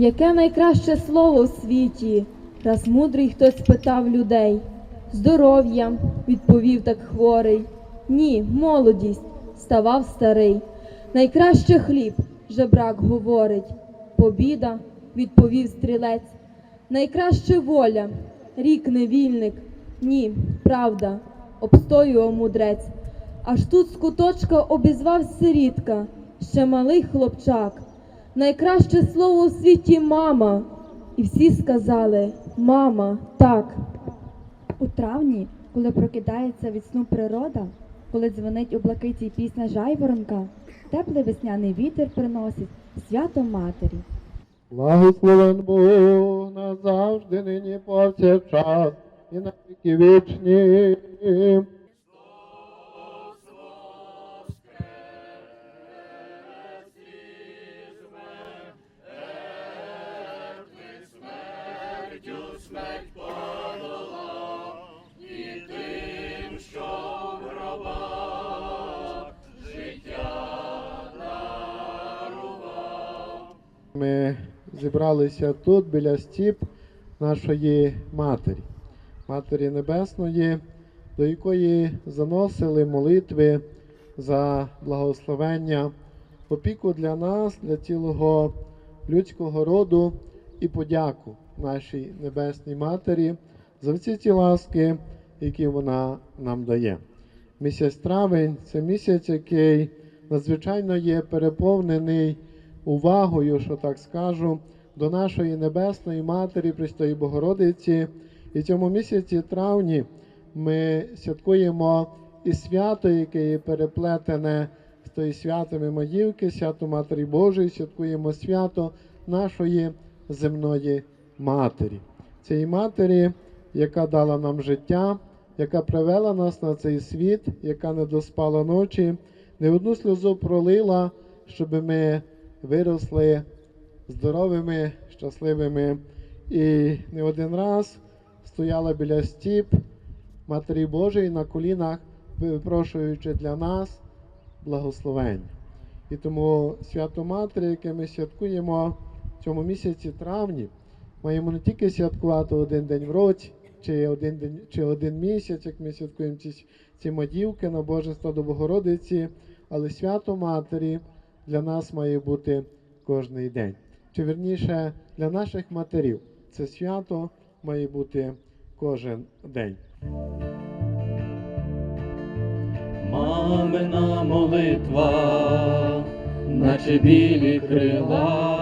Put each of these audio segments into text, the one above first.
Яке найкраще слово в світі, раз мудрий хтось спитав людей. Здоров'я, відповів так хворий. Ні, молодість, ставав старий. Найкраще хліб, жебрак говорить. Побіда, відповів стрілець. Найкраще воля, рік невільник. Ні, правда, обстоював мудрець. Аж тут з куточка обізвав сирітка, ще малий хлопчак. Найкраще слово у світі мама. І всі сказали мама, так. У травні, коли прокидається від сну природа, коли дзвонить у блакиті пісня жайворонка, теплий весняний вітер приносить свято матері. Благословен Бог назавжди, нині повсякчас і на віки вічні. Ми зібралися тут біля стіп нашої матері, Матері Небесної, до якої заносили молитви за благословення, опіку для нас, для цілого людського роду і подяку нашій Небесній Матері за всі ті ласки, які вона нам дає. Місяць травень це місяць, який надзвичайно є переповнений увагою, що так скажу, до нашої Небесної Матері Престої Богородиці. І цьому місяці травні ми святкуємо і свято, яке є переплетене з тої святами Маївки, свято Матері Божої, святкуємо свято нашої земної Матері. Цієї матері, яка дала нам життя, яка привела нас на цей світ, яка не доспала ночі, не одну сльозу пролила, щоб ми виросли здоровими, щасливими. І не один раз стояла біля стіп Матері Божої на колінах, випрошуючи для нас благословення. І тому свято Матері, яке ми святкуємо цьому місяці травні, маємо не тільки святкувати один день в році, чи один день, чи один місяць, як ми святкуємо ці, ці мадівки на Божество до Богородиці, але свято Матері для нас має бути кожний день. Чи вірніше для наших матерів це свято має бути кожен день. Мамина молитва, наче білі крила,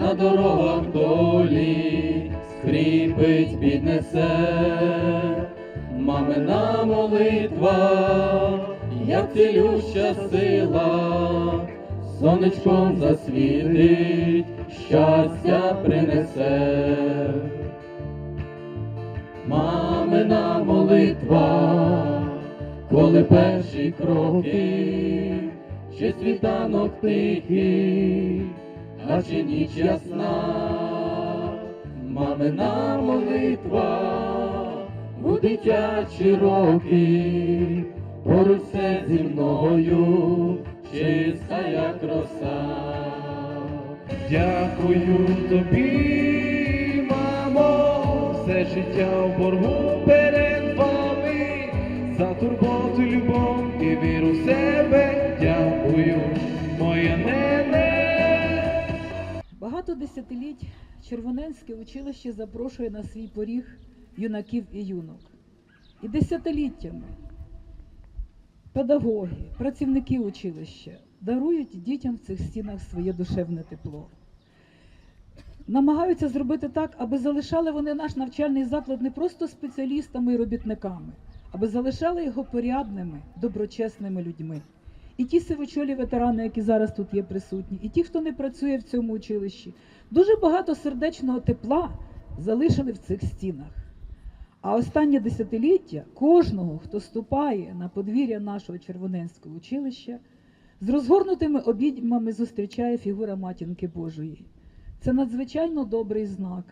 на дорогах долі скріпить, піднесе. Мамина молитва, як цілюща сила, сонечком засвітить, щастя принесе. Мамина молитва, коли перші кроки, чи світанок тихий, а чи ніч ясна, мамина молитва, у дитячі роки, поруч все зі мною, чиста як роса. Дякую тобі, мамо, все життя в боргу перед вами, за турботу, любов і віру в себе. Дякую, моя нене. Багато десятиліть Червоненське училище запрошує на свій поріг юнаків і юнок. І десятиліттями педагоги, працівники училища дарують дітям в цих стінах своє душевне тепло. Намагаються зробити так, аби залишали вони наш навчальний заклад не просто спеціалістами і робітниками, аби залишали його порядними, доброчесними людьми. І ті сивочолі ветерани, які зараз тут є присутні, і ті, хто не працює в цьому училищі, дуже багато сердечного тепла залишили в цих стінах. А останнє десятиліття кожного, хто ступає на подвір'я нашого Червоненського училища, з розгорнутими обіймами зустрічає фігура матінки Божої. Це надзвичайно добрий знак,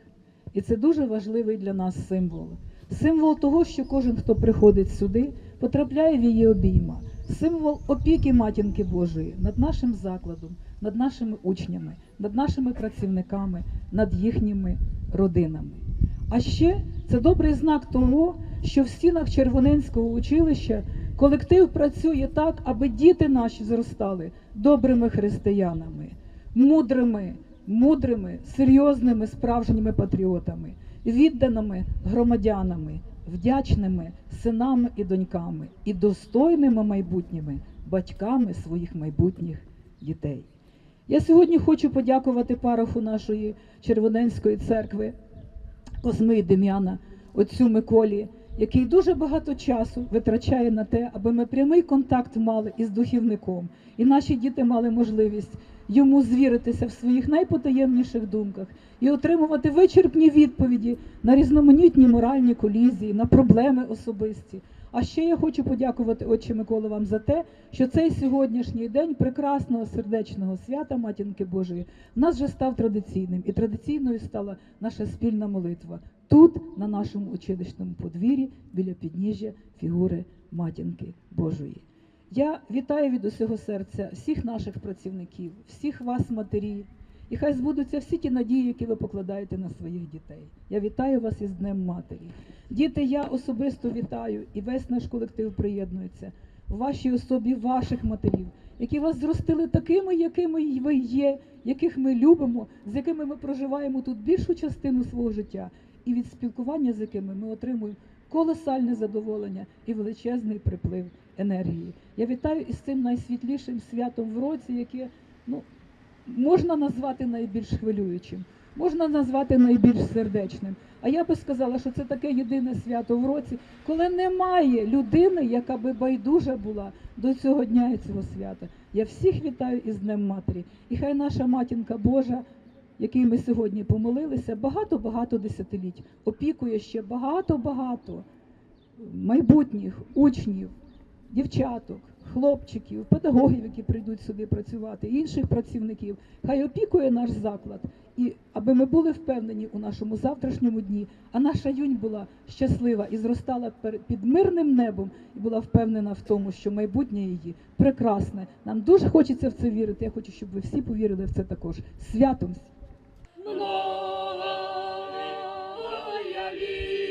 і це дуже важливий для нас символ. Символ того, що кожен, хто приходить сюди, потрапляє в її обійма, символ опіки матінки Божої над нашим закладом, над нашими учнями, над нашими працівниками, над їхніми родинами. А ще це добрий знак того, що в стінах Червоненського училища колектив працює так, аби діти наші зростали добрими християнами, мудрими, мудрими, серйозними, справжніми патріотами, відданими громадянами, вдячними синами і доньками і достойними майбутніми батьками своїх майбутніх дітей. Я сьогодні хочу подякувати пароху нашої Червоненської церкви Козми Дем'яна, отцю Миколі, який дуже багато часу витрачає на те, аби ми прямий контакт мали із духівником, і наші діти мали можливість йому звіритися в своїх найпотаємніших думках і отримувати вичерпні відповіді на різноманітні моральні колізії, на проблеми особисті. А ще я хочу подякувати Отче Миколи вам за те, що цей сьогоднішній день прекрасного сердечного свята Матінки Божої в нас вже став традиційним, і традиційною стала наша спільна молитва тут, на нашому училищному подвір'ї, біля підніжжя фігури Матінки Божої. Я вітаю від усього серця всіх наших працівників, всіх вас, матері, і хай збудуться всі ті надії, які ви покладаєте на своїх дітей. Я вітаю вас із Днем Матері. Діти, я особисто вітаю і весь наш колектив приєднується в вашій особі ваших матерів, які вас зростили такими, якими ви є, яких ми любимо, з якими ми проживаємо тут більшу частину свого життя, і від спілкування з якими ми отримуємо колосальне задоволення і величезний приплив енергії. Я вітаю із цим найсвітлішим святом в році, яке ну, можна назвати найбільш хвилюючим, можна назвати найбільш сердечним. А я би сказала, що це таке єдине свято в році, коли немає людини, яка би байдужа була до цього дня і цього свята. Я всіх вітаю із Днем Матері. І хай наша матінка Божа, якій ми сьогодні помолилися, багато-багато десятиліть опікує ще багато-багато майбутніх учнів, дівчаток, хлопчиків, педагогів, які прийдуть сюди працювати, інших працівників. Хай опікує наш заклад, і аби ми були впевнені у нашому завтрашньому дні, а наша юнь була щаслива і зростала під мирним небом і була впевнена в тому, що майбутнє її прекрасне. Нам дуже хочеться в це вірити. Я хочу, щоб ви всі повірили в це також. Святом! Благая віра.